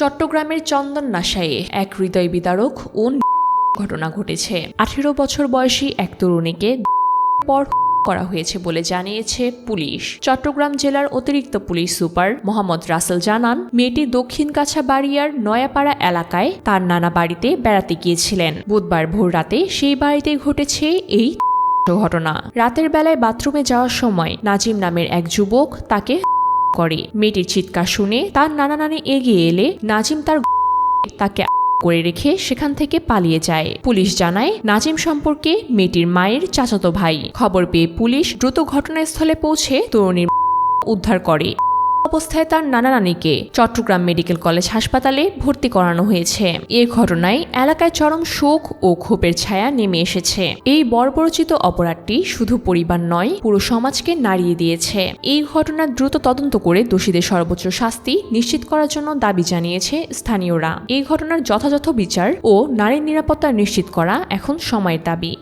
চট্টগ্রামের চন্দন নাশায়ে এক হৃদয় বিদারক ও ঘটনা ঘটেছে। আঠেরো বছর বয়সী এক তরুণীকে পর করা হয়েছে বলে জানিয়েছে পুলিশ। চট্টগ্রাম জেলার অতিরিক্ত পুলিশ সুপার মোহাম্মদ রাসেল জানান, মেয়েটি দক্ষিণ কাছাবাড়িয়ার নয়াপাড়া এলাকায় তার নানা বাড়িতে বেড়াতে গিয়েছিলেন। বুধবার ভোর রাতে সেই বাড়িতে ঘটেছে এই ঘটনা। রাতের বেলায় বাথরুমে যাওয়ার সময় নাজিম নামের এক যুবক তাকে করে। মেয়েটির চিৎকার শুনে তার নানা নানি এগিয়ে এলে নাজিম তার তাকে করে রেখে সেখান থেকে পালিয়ে যায়। পুলিশ জানায়, নাজিম সম্পর্কে মেয়েটির মায়ের চাচাতো ভাই। খবর পেয়ে পুলিশ দ্রুত ঘটনাস্থলে পৌঁছে তরুণীর উদ্ধার করে। অবস্থায় তার নানা নানিকে চট্টগ্রাম মেডিকেল কলেজ হাসপাতালে ভর্তি করানো হয়েছে। এ ঘটনায় এলাকায় চরম শোক ও ক্ষোভের ছায়া নেমে এসেছে। এই বর্বরচিত অপরাধটি শুধু পরিবার নয়, পুরো সমাজকে নাড়িয়ে দিয়েছে। এই ঘটনার দ্রুত তদন্ত করে দোষীদের সর্বোচ্চ শাস্তি নিশ্চিত করার জন্য দাবি জানিয়েছে স্থানীয়রা। এই ঘটনার যথাযথ বিচার ও নারীর নিরাপত্তা নিশ্চিত করা এখন সময়ের দাবি।